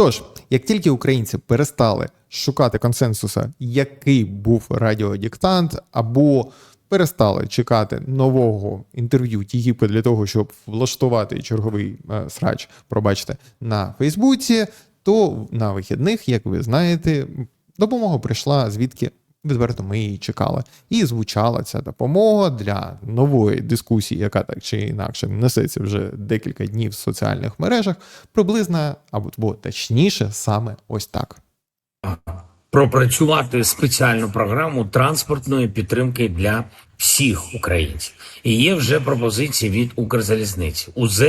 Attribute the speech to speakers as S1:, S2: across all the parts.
S1: Тож, як тільки українці перестали шукати консенсуса, який був радіодиктант, або перестали чекати нового інтерв'ю Тігіпи для того, щоб влаштувати черговий е, срач, пробачте, на Фейсбуці, то на вихідних, як ви знаєте, допомога прийшла звідки відверто ми її чекали. І звучала ця допомога для нової дискусії, яка так чи інакше несеться вже декілька днів в соціальних мережах, приблизно або точніше, саме ось так.
S2: пропрацювати спеціальну програму транспортної підтримки для всіх українців. І є вже пропозиції від Укрзалізниці. УЗ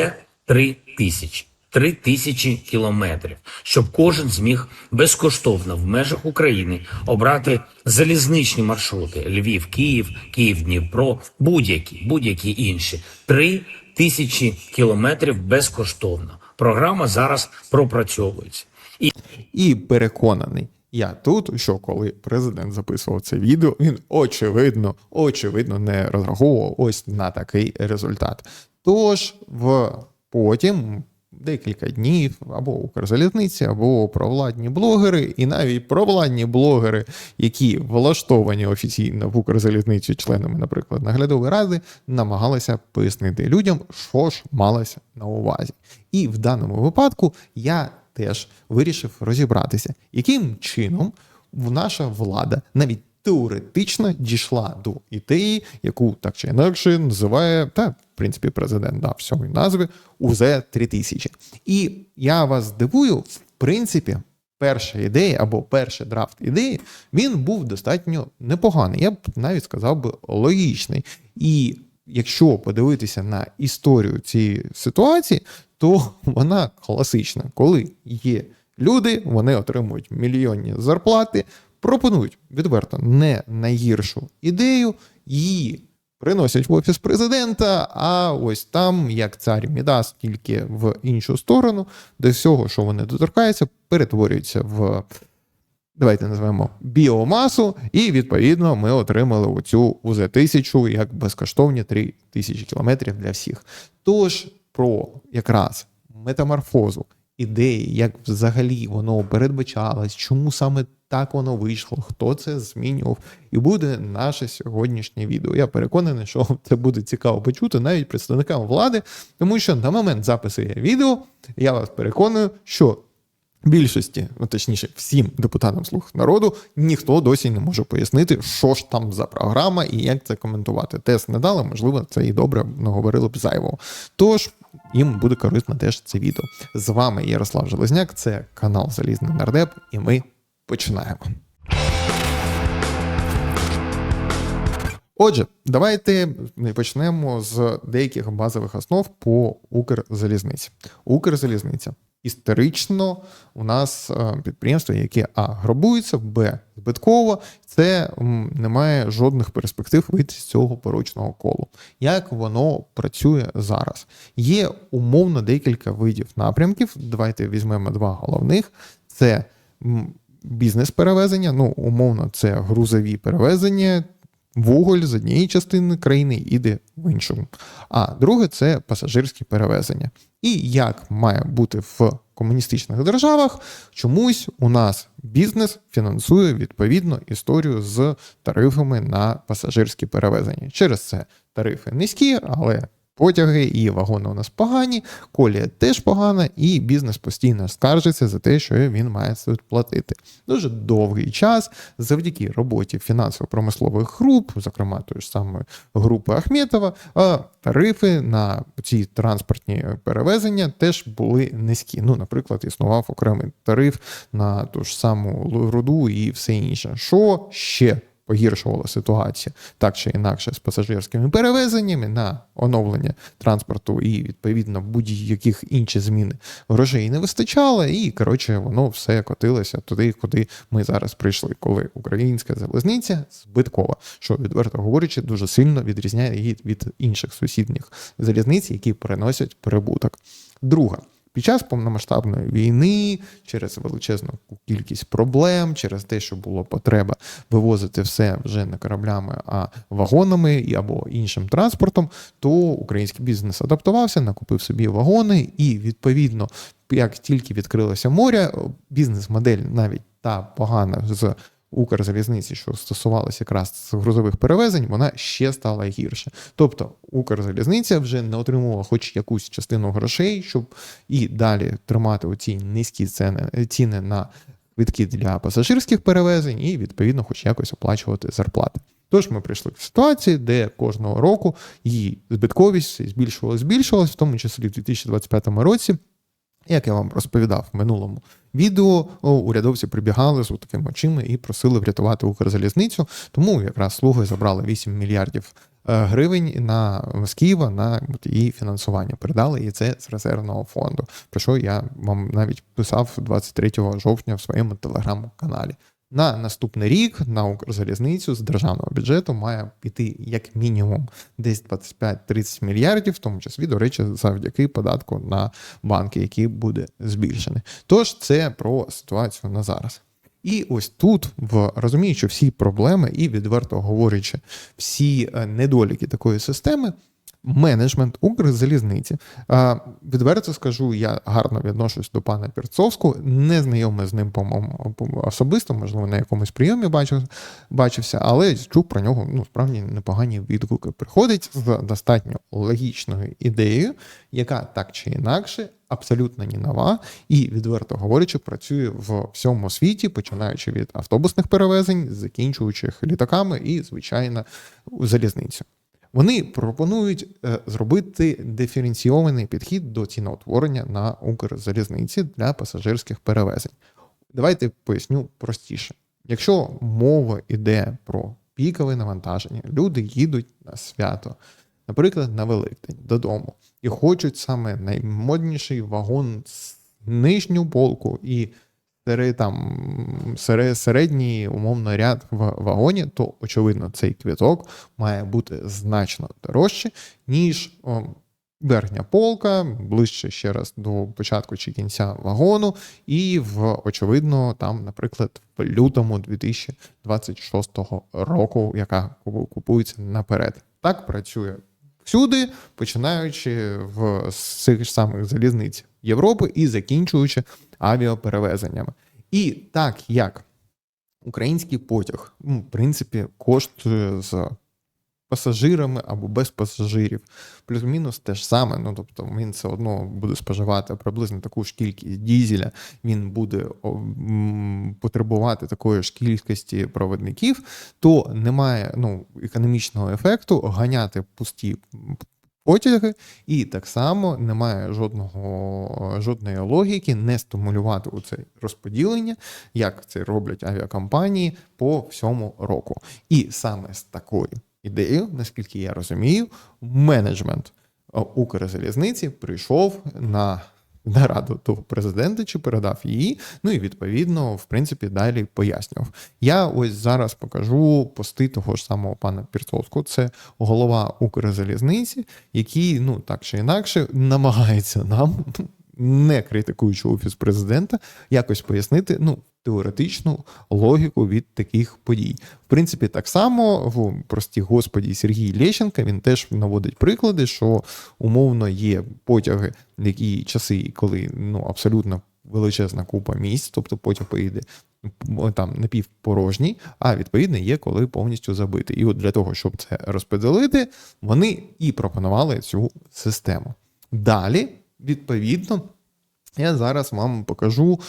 S2: 3 тисячі. 3 тисячі кілометрів, щоб кожен зміг безкоштовно в межах України обрати залізничні маршрути: Львів, Київ, Київ, Дніпро, будь-які, будь-які інші. 3 тисячі кілометрів безкоштовно. Програма зараз пропрацьовується. І
S1: І переконаний я тут, що коли президент записував це відео, він очевидно, очевидно не розраховував ось на такий результат. Тож в потім. Декілька днів або Укрзалізниці, або провладні блогери, і навіть провладні блогери, які влаштовані офіційно в Укрзалізниці членами, наприклад, наглядової ради, намагалися пояснити людям, що ж малося на увазі. І в даному випадку я теж вирішив розібратися, яким чином наша влада навіть теоретично дійшла до ідеї, яку так чи інакше називає, та в принципі президент дав всьому назви УЗ 3000. І я вас здивую, в принципі. Перша ідея або перший драфт ідеї він був достатньо непоганий. Я б навіть сказав би логічний. І якщо подивитися на історію цієї ситуації, то вона класична. Коли є люди, вони отримують мільйонні зарплати, пропонують відверто не найгіршу ідею, її приносять в офіс президента. А ось там, як цар Мідас, тільки в іншу сторону, до всього, що вони доторкаються, перетворюється в. Давайте назвемо біомасу, і відповідно ми отримали оцю уз 1000 як безкоштовні 3000 кілометрів для всіх. Тож про якраз метаморфозу ідеї, як взагалі воно передбачалось, чому саме так воно вийшло, хто це змінював, і буде наше сьогоднішнє відео. Я переконаний, що це буде цікаво почути навіть представникам влади, тому що на момент запису відео я вас переконую, що більшості, ну точніше, всім депутатам слуг народу, ніхто досі не може пояснити, що ж там за програма і як це коментувати. Тест не дали, можливо, це і добре наговорили б зайвого. Тож їм буде корисно теж це відео. З вами Ярослав Железняк, це канал Залізний Нардеп, і ми починаємо. Отже, давайте почнемо з деяких базових основ по Укрзалізниці. Укрзалізниця історично у нас е, підприємство, яке А грабується, Б збитково, це не має жодних перспектив вийти з цього порочного колу. Як воно працює зараз? Є умовно декілька видів напрямків. Давайте візьмемо два головних: це бізнес-перевезення, ну умовно, це грузові перевезення. Вуголь з однієї частини країни іде в іншу. А друге це пасажирські перевезення. І як має бути в комуністичних державах, чомусь у нас бізнес фінансує відповідно історію з тарифами на пасажирські перевезення. Через це тарифи низькі, але потяги і вагони у нас погані, колія теж погана, і бізнес постійно скаржиться за те, що він має це платити. Дуже довгий час завдяки роботі фінансово-промислових груп, зокрема тої ж самої групи Ахметова, тарифи на ці транспортні перевезення теж були низькі. Ну, наприклад, існував окремий тариф на ту ж саму руду і все інше. Що ще? Погіршувала ситуацію так чи інакше з пасажирськими перевезеннями на оновлення транспорту і відповідно будь-яких інших змін грошей не вистачало, і коротше воно все котилося туди, куди ми зараз прийшли, коли українська залізниця збиткова, що відверто говорячи, дуже сильно відрізняє її від інших сусідніх залізниць, які приносять прибуток. Друга Під час повномасштабної війни, через величезну кількість проблем, через те, що було потреба вивозити все вже не кораблями, а вагонами або іншим транспортом, то український бізнес адаптувався, накупив собі вагони, і відповідно, як тільки відкрилося море, бізнес-модель навіть та погана з Укрзалізниці, що стосувалося якраз грузових перевезень, вона ще стала гірше. Тобто Укрзалізниця вже не отримувала хоч якусь частину грошей, щоб і далі тримати оці низькі ціни, ціни на квитки для пасажирських перевезень, і відповідно, хоч якось оплачувати зарплати. Тож ми прийшли в ситуації, де кожного року її збитковість збільшувалась, збільшувалась, в тому числі в 2025 році. Як я вам розповідав в минулому відео, урядовці прибігали з такими очима і просили врятувати Укрзалізницю. Тому якраз слуги забрали 8 мільярдів е, гривень на з Києва на її фінансування. Передали і це з резервного фонду. Про що я вам навіть писав 23 жовтня в своєму телеграм-каналі. На наступний рік на Укрзалізницю з державного бюджету має піти як мінімум десь 25-30 мільярдів, в тому числі, до речі, завдяки податку на банки, який буде збільшений. Тож це про ситуацію на зараз. І ось тут, в розуміючи всі проблеми і відверто говорячи, всі е, недоліки такої системи. Менеджмент Укрзалізниці. Відверто скажу, я гарно відношусь до пана Пірцовського, не знайомий з ним, по-моєму, особисто, можливо, на якомусь прийомі бачив, бачився, але чув про нього ну, справді непогані відгуки. Приходить з достатньо логічною ідеєю, яка так чи інакше абсолютно не нова, і, відверто говорячи, працює в всьому світі, починаючи від автобусних перевезень, закінчуючи літаками і, звичайно, залізницю. Вони пропонують е, зробити диференційований підхід до ціноутворення на Укрзалізниці для пасажирських перевезень. Давайте поясню простіше. Якщо мова йде про пікове навантаження, люди їдуть на свято, наприклад, на Великдень додому, і хочуть саме наймодніший вагон з нижню полку і там, середній умовно ряд в вагоні, то очевидно цей квіток має бути значно дорожче, ніж верхня полка, ближче ще раз до початку чи кінця вагону, і в очевидно, там, наприклад, в лютому 2026 року, яка купується наперед. Так працює всюди, починаючи в з цих ж самих залізниць Європи і закінчуючи авіаперевезеннями. І так як український потяг, ну, в принципі, коштує з пасажирами або без пасажирів, плюс-мінус те ж саме. Ну тобто він все одно буде споживати приблизно таку ж кількість дізеля, він буде потребувати такої ж кількості проводників, то немає ну, економічного ефекту ганяти пусті потяги, і так само немає жодного жодної логіки не стимулювати у це розподілення, як це роблять авіакомпанії по всьому року. І саме з такою ідеєю, наскільки я розумію, менеджмент е, Укрзалізниці прийшов на нараду до президента чи передав її. Ну і відповідно, в принципі, далі пояснював. Я ось зараз покажу пости того ж самого пана Пірцовського. Це голова Укрзалізниці, який, ну так чи інакше, намагається нам. Не критикуючи офіс президента, якось пояснити ну теоретичну логіку від таких подій. В принципі, так само в прості господі Сергій Лещенка він теж наводить приклади, що умовно є потяги, які часи, коли ну абсолютно величезна купа місць, тобто потяг поїде. Там напівпорожній, а відповідно є коли повністю забитий. І от для того, щоб це розподілити, вони і пропонували цю систему. Далі, відповідно, я зараз вам покажу,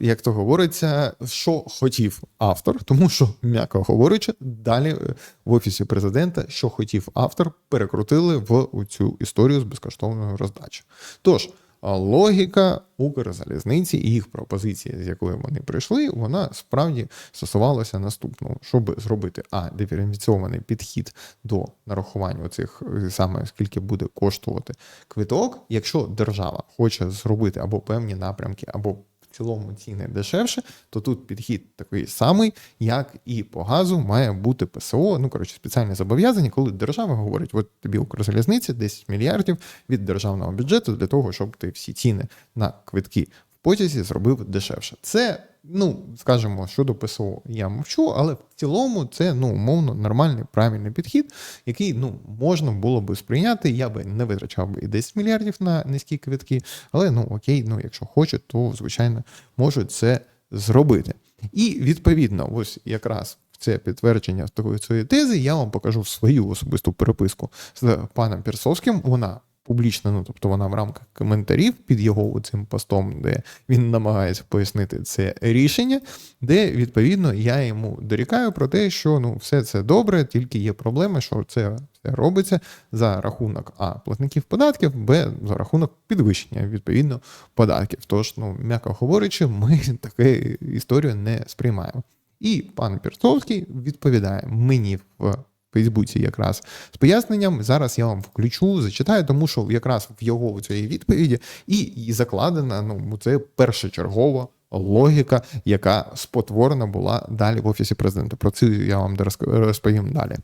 S1: як то говориться, що хотів автор, тому що, м'яко говорячи, далі е, в офісі президента, що хотів автор, перекрутили в цю історію з безкоштовною роздачею. Тож. Логіка Укрзалізниці і їх пропозиція, з якою вони прийшли, вона справді стосувалася наступного, щоб зробити а диференційований підхід до нарахування цих саме скільки буде коштувати квиток. Якщо держава хоче зробити або певні напрямки, або цілому ціни дешевше, то тут підхід такий самий, як і по газу має бути ПСО. Ну коротше, спеціальне зобов'язання, коли держава говорить, от тобі Укрзалізниця 10 мільярдів від державного бюджету для того, щоб ти всі ціни на квитки потязі зробив дешевше. Це, ну скажімо, щодо ПСО я мовчу, але в цілому це ну умовно нормальний правильний підхід, який ну можна було би сприйняти. Я би не витрачав би і 10 мільярдів на низькі квитки, але ну окей, ну якщо хочуть, то звичайно можуть це зробити. І відповідно, ось якраз це підтвердження такої цієї тези, я вам покажу свою особисту переписку з паном Пірсовським. Вона публічна, ну тобто вона в рамках коментарів під його цим постом, де він намагається пояснити це рішення, де відповідно я йому дорікаю про те, що ну все це добре, тільки є проблема, що це все робиться за рахунок а платників податків, б за рахунок підвищення відповідно податків. Тож, ну м'яко говорячи, ми таку історію не сприймаємо. І пан Пірцовський відповідає мені в Фейсбуці якраз з поясненням. Зараз я вам включу, зачитаю, тому що якраз в його цій відповіді і, і закладена ну це першочергова логіка, яка спотворена була далі в офісі президента. Про це я вам розповім далі.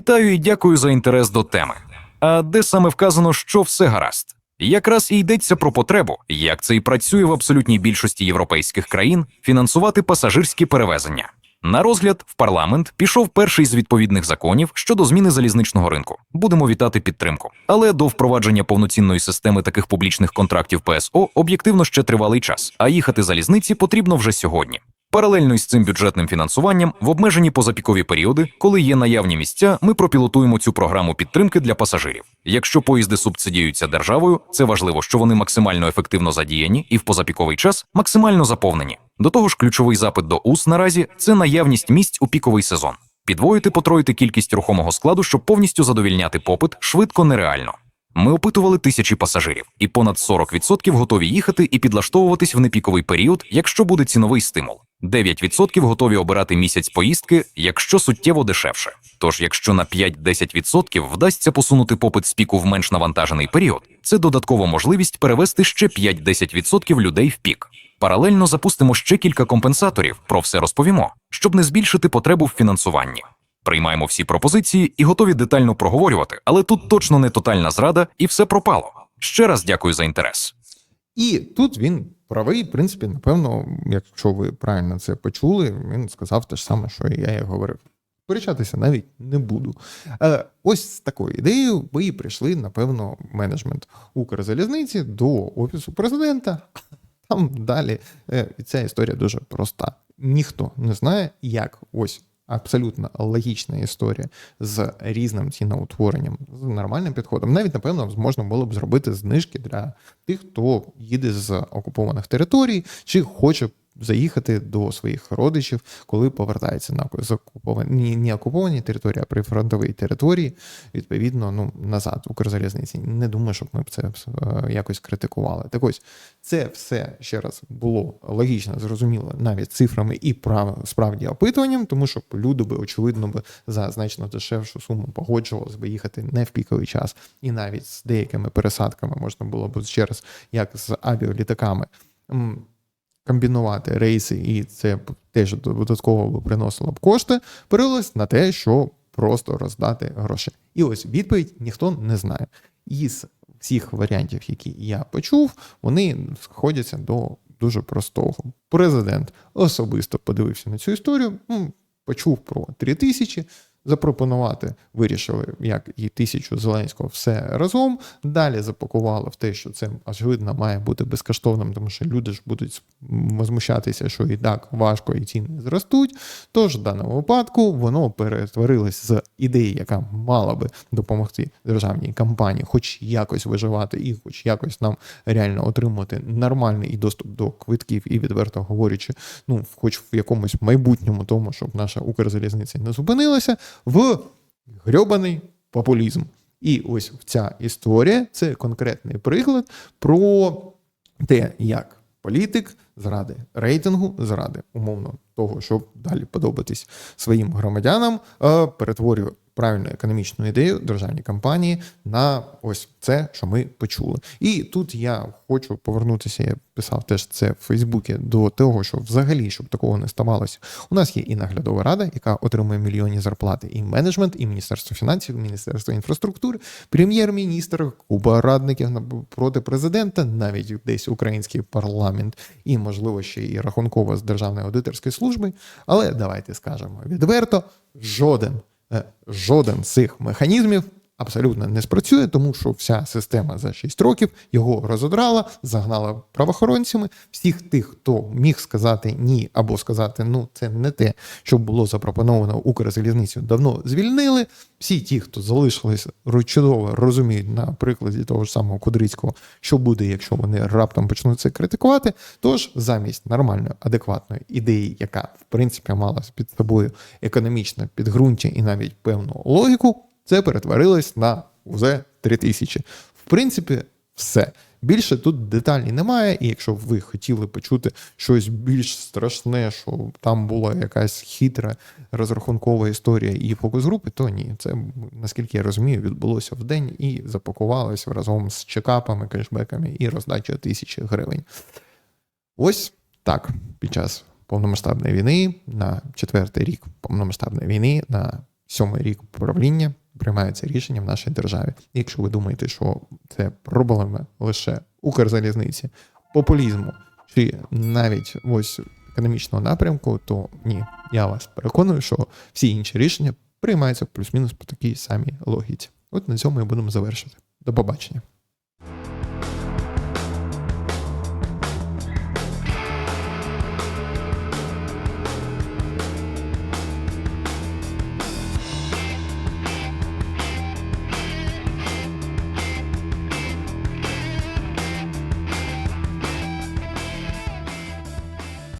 S3: Вітаю і дякую за інтерес до теми. А де саме вказано, що все гаразд? Якраз і йдеться про потребу, як це і працює в абсолютній більшості європейських країн, фінансувати пасажирські перевезення. На розгляд в парламент пішов перший з відповідних законів щодо зміни залізничного ринку. Будемо вітати підтримку. Але до впровадження повноцінної системи таких публічних контрактів ПСО об'єктивно ще тривалий час, а їхати залізниці потрібно вже сьогодні. Паралельно із цим бюджетним фінансуванням, в обмежені позапікові періоди, коли є наявні місця, ми пропілотуємо цю програму підтримки для пасажирів. Якщо поїзди субсидіюються державою, це важливо, що вони максимально ефективно задіяні і в позапіковий час максимально заповнені. До того ж, ключовий запит до УС наразі це наявність місць у піковий сезон. Підвоїти потроїти кількість рухомого складу, щоб повністю задовільняти попит, швидко нереально. Ми опитували тисячі пасажирів, і понад 40% готові їхати і підлаштовуватись в непіковий період, якщо буде ціновий стимул. 9% готові обирати місяць поїздки, якщо суттєво дешевше. Тож, якщо на 5-10% вдасться посунути попит з піку в менш навантажений період, це додаткова можливість перевести ще 5-10% людей в пік. Паралельно запустимо ще кілька компенсаторів, про все розповімо, щоб не збільшити потребу в фінансуванні. Приймаємо всі пропозиції і готові детально проговорювати, але тут точно не тотальна зрада, і все пропало. Ще раз дякую за інтерес.
S1: І тут він правий, в принципі, напевно, якщо ви правильно це почули, він сказав те ж саме, що і я і говорив. Сперечатися навіть не буду. Е, ось з такою ідеєю ви прийшли, напевно, менеджмент Укрзалізниці до офісу президента. Там далі е, ця історія дуже проста. Ніхто не знає, як ось абсолютно логічна історія з різним ціноутворенням, з нормальним підходом. Навіть, напевно, можна було б зробити знижки для тих, хто їде з окупованих територій, чи хоче заїхати до своїх родичів, коли повертається на з окуповані не окуповані території, а прифронтові території, відповідно, ну назад Укрзалізниці. Не думаю, щоб ми б це е, якось критикували. Так ось це все ще раз було логічно, зрозуміло, навіть цифрами і прав, справді опитуванням, тому що люди би очевидно би за значно дешевшу суму погоджувалися би їхати не в піковий час, і навіть з деякими пересадками можна було б ще раз, як з авіалітаками. Комбінувати рейси, і це теж додатково приносило б кошти, перевелось на те, що просто роздати гроші. І ось відповідь ніхто не знає. Із всіх варіантів, які я почув, вони сходяться до дуже простого. Президент особисто подивився на цю історію, почув про 3 тисячі. Запропонувати вирішили, як і тисячу Зеленського все разом. Далі запакували в те, що це очевидно має бути безкоштовним, тому що люди ж будуть возмущатися, що і так важко, і ціни зростуть. Тож в даному випадку воно перетворилось з ідеї, яка мала би допомогти державній компанії, хоч якось виживати, і хоч якось нам реально отримати нормальний доступ до квитків, і відверто говорячи, ну хоч в якомусь майбутньому тому, щоб наша Укрзалізниця не зупинилася в грьобаний популізм. І ось ця історія це конкретний приклад про те, як політик заради рейтингу, заради умовно того, щоб далі подобатись своїм громадянам, е, перетворює правильну економічну ідею державні компанії на ось це, що ми почули. І тут я хочу повернутися. Я писав теж це в Фейсбуці до того, що взагалі, щоб такого не ставалося, у нас є і наглядова рада, яка отримує мільйонні зарплати, і менеджмент, і міністерство фінансів, і міністерство інфраструктури, прем'єр-міністр, купа радників проти президента, навіть десь український парламент, і можливо ще і рахункова з державної аудиторської служби. Але давайте скажемо відверто, жоден, жоден з цих механізмів абсолютно не спрацює, тому що вся система за 6 років його розодрала, загнала правоохоронцями. Всіх тих, хто міг сказати ні або сказати, ну це не те, що було запропоновано Укрзалізницю, давно звільнили. Всі ті, хто залишились ро- чудово розуміють на прикладі того ж самого Кудрицького, що буде, якщо вони раптом почнуть це критикувати. Тож замість нормальної, адекватної ідеї, яка в принципі мала під собою економічне підґрунтя і навіть певну логіку, це перетворилось на УЗ 3000. В принципі, все. Більше тут деталей немає, і якщо ви хотіли почути щось більш страшне, що там була якась хитра розрахункова історія і фокус-групи, то ні. Це, наскільки я розумію, відбулося в день і запакувалося разом з чекапами, кешбеками і роздачею тисячі гривень. Ось так під час повномасштабної війни, на четвертий рік повномасштабної війни, на сьомий рік правління приймаються рішення в нашій державі. Якщо ви думаєте, що це проблема лише Укрзалізниці, популізму чи навіть ось економічного напрямку, то ні, я вас переконую, що всі інші рішення приймаються плюс-мінус по такій самій логіці. От на цьому і будемо завершити. До побачення.